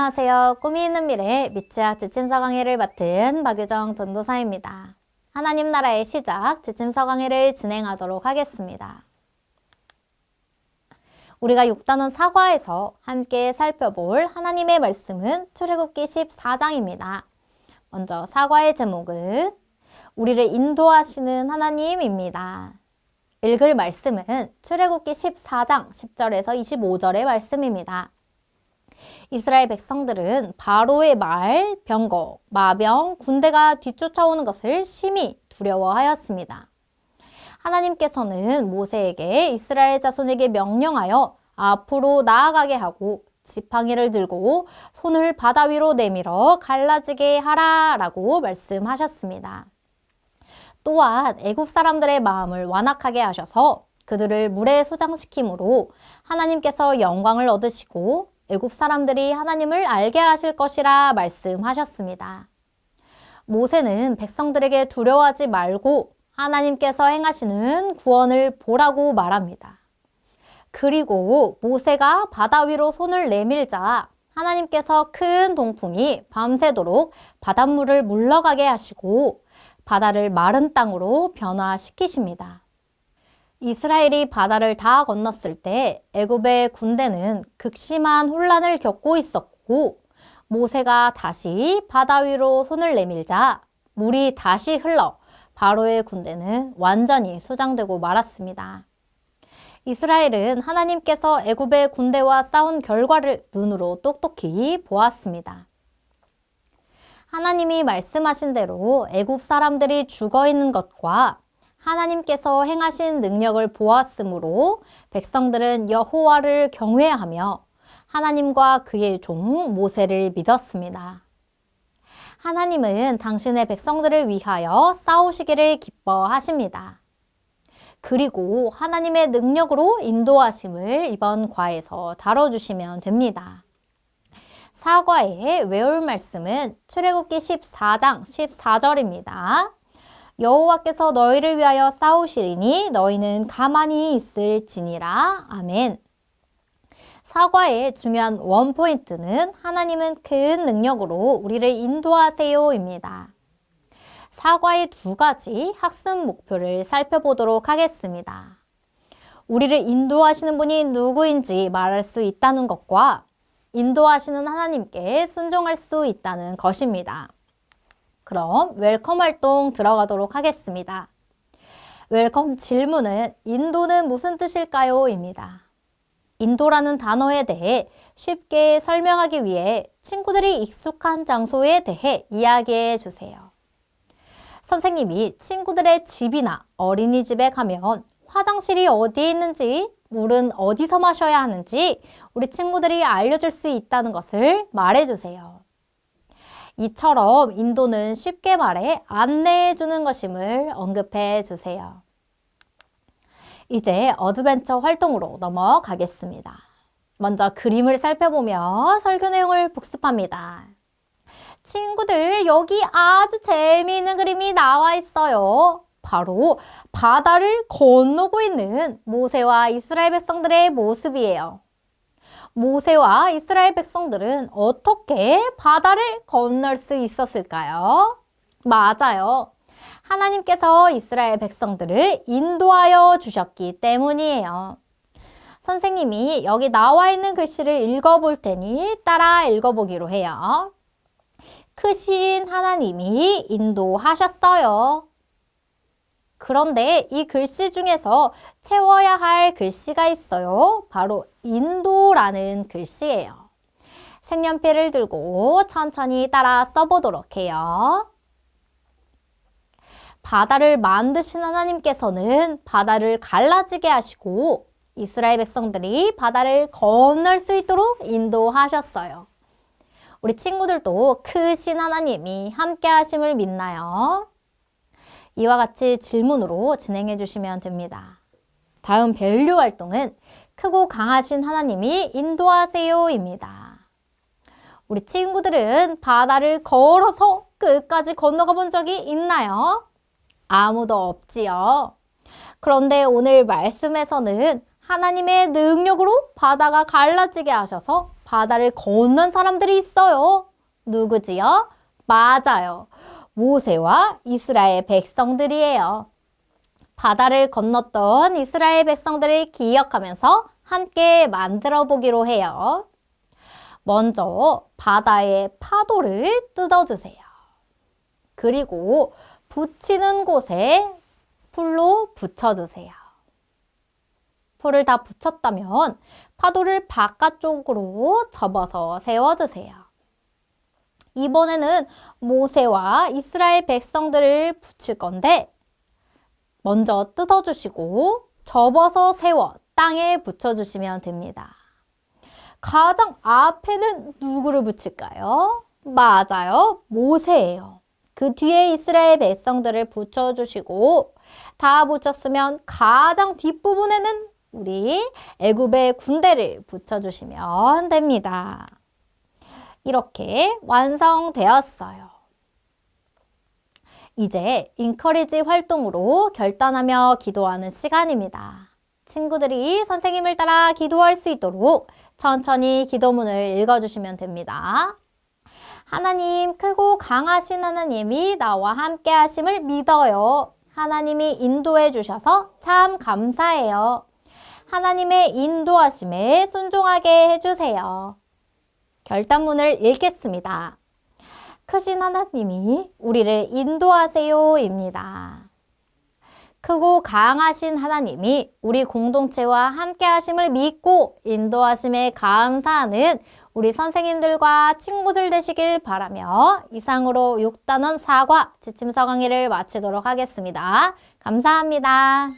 안녕하세요. 꿈이 있는 미래 미취학 지침서 강의를 맡은 박유정 전도사입니다. 하나님 나라의 시작 지침서 강의를 진행하도록 하겠습니다. 우리가 6단원 사과에서 함께 살펴볼 하나님의 말씀은 출애굽기 14장입니다. 먼저 사과의 제목은 우리를 인도하시는 하나님입니다. 읽을 말씀은 출애굽기 14장 10절에서 25절의 말씀입니다. 이스라엘 백성들은 바로의 말, 병거, 마병, 군대가 뒤쫓아오는 것을 심히 두려워하였습니다. 하나님께서는 모세에게 이스라엘 자손에게 명령하여 앞으로 나아가게 하고 지팡이를 들고 손을 바다 위로 내밀어 갈라지게 하라 라고 말씀하셨습니다. 또한 애굽 사람들의 마음을 완악하게 하셔서 그들을 물에 소장시킴으로 하나님께서 영광을 얻으시고 애굽 사람들이 하나님을 알게 하실 것이라 말씀하셨습니다. 모세는 백성들에게 두려워하지 말고 하나님께서 행하시는 구원을 보라고 말합니다. 그리고 모세가 바다 위로 손을 내밀자 하나님께서 큰 동풍이 밤새도록 바닷물을 물러가게 하시고 바다를 마른 땅으로 변화시키십니다. 이스라엘이 바다를 다 건넜을 때 애굽의 군대는 극심한 혼란을 겪고 있었고 모세가 다시 바다 위로 손을 내밀자 물이 다시 흘러 바로의 군대는 완전히 수장되고 말았습니다. 이스라엘은 하나님께서 애굽의 군대와 싸운 결과를 눈으로 똑똑히 보았습니다. 하나님이 말씀하신 대로 애굽 사람들이 죽어 있는 것과 하나님께서 행하신 능력을 보았으므로 백성들은 여호와를 경외하며 하나님과 그의 종 모세를 믿었습니다. 하나님은 당신의 백성들을 위하여 싸우시기를 기뻐하십니다. 그리고 하나님의 능력으로 인도하심을 이번 과에서 다뤄주시면 됩니다. 사과의 외울 말씀은 출애굽기 14장 14절입니다. 여호와께서 너희를 위하여 싸우시리니 너희는 가만히 있을지니라. 아멘. 사과의 중요한 원포인트는 하나님은 큰 능력으로 우리를 인도하세요입니다. 사과의 두 가지 학습 목표를 살펴보도록 하겠습니다. 우리를 인도하시는 분이 누구인지 말할 수 있다는 것과 인도하시는 하나님께 순종할 수 있다는 것입니다. 그럼 웰컴 활동 들어가도록 하겠습니다. 웰컴 질문은 인도는 무슨 뜻일까요? 입니다. 인도라는 단어에 대해 쉽게 설명하기 위해 친구들이 익숙한 장소에 대해 이야기해 주세요. 선생님이 친구들의 집이나 어린이집에 가면 화장실이 어디에 있는지, 물은 어디서 마셔야 하는지 우리 친구들이 알려줄 수 있다는 것을 말해주세요. 이처럼 인도는 쉽게 말해 안내해 주는 것임을 언급해 주세요. 이제 어드벤처 활동으로 넘어가겠습니다. 먼저 그림을 살펴보며 설교 내용을 복습합니다. 친구들, 여기 아주 재미있는 그림이 나와 있어요. 바로 바다를 건너고 있는 모세와 이스라엘 백성들의 모습이에요. 모세와 이스라엘 백성들은 어떻게 바다를 건널 수 있었을까요? 맞아요. 하나님께서 이스라엘 백성들을 인도하여 주셨기 때문이에요. 선생님이 여기 나와 있는 글씨를 읽어볼 테니 따라 읽어보기로 해요. 크신 하나님이 인도하셨어요. 그런데 이 글씨 중에서 채워야 할 글씨가 있어요. 바로 인도라는 글씨예요. 색연필을 들고 천천히 따라 써보도록 해요. 바다를 만드신 하나님께서는 바다를 갈라지게 하시고 이스라엘 백성들이 바다를 건널 수 있도록 인도하셨어요. 우리 친구들도 크신 하나님이 함께 하심을 믿나요? 이와 같이 질문으로 진행해 주시면 됩니다. 다음 밸류 활동은 크고 강하신 하나님이 인도하세요입니다. 우리 친구들은 바다를 걸어서 끝까지 건너가 본 적이 있나요? 아무도 없지요. 그런데 오늘 말씀에서는 하나님의 능력으로 바다가 갈라지게 하셔서 바다를 건넌 사람들이 있어요. 누구지요? 맞아요. 모세와 이스라엘 백성들이에요. 바다를 건넜던 이스라엘 백성들을 기억하면서 함께 만들어 보기로 해요. 먼저 바다의 파도를 뜯어주세요. 그리고 붙이는 곳에 풀로 붙여주세요. 풀을 다 붙였다면 파도를 바깥쪽으로 접어서 세워주세요. 이번에는 모세와 이스라엘 백성들을 붙일 건데 먼저 뜯어주시고 접어서 세워 땅에 붙여주시면 됩니다. 가장 앞에는 누구를 붙일까요? 맞아요. 모세예요. 그 뒤에 이스라엘 백성들을 붙여주시고 다 붙였으면 가장 뒷부분에는 우리 애굽의 군대를 붙여주시면 됩니다. 이렇게 완성되었어요. 이제 인커리지 활동으로 결단하며 기도하는 시간입니다. 친구들이 선생님을 따라 기도할 수 있도록 천천히 기도문을 읽어주시면 됩니다. 하나님, 크고 강하신 하나님이 나와 함께 하심을 믿어요. 하나님이 인도해 주셔서 참 감사해요. 하나님의 인도하심에 순종하게 해주세요. 결단문을 읽겠습니다. 크신 하나님이 우리를 인도하세요입니다. 크고 강하신 하나님이 우리 공동체와 함께 하심을 믿고 인도하심에 감사하는 우리 선생님들과 친구들 되시길 바라며 이상으로 6단원 사과 지침 서 강의를 마치도록 하겠습니다. 감사합니다.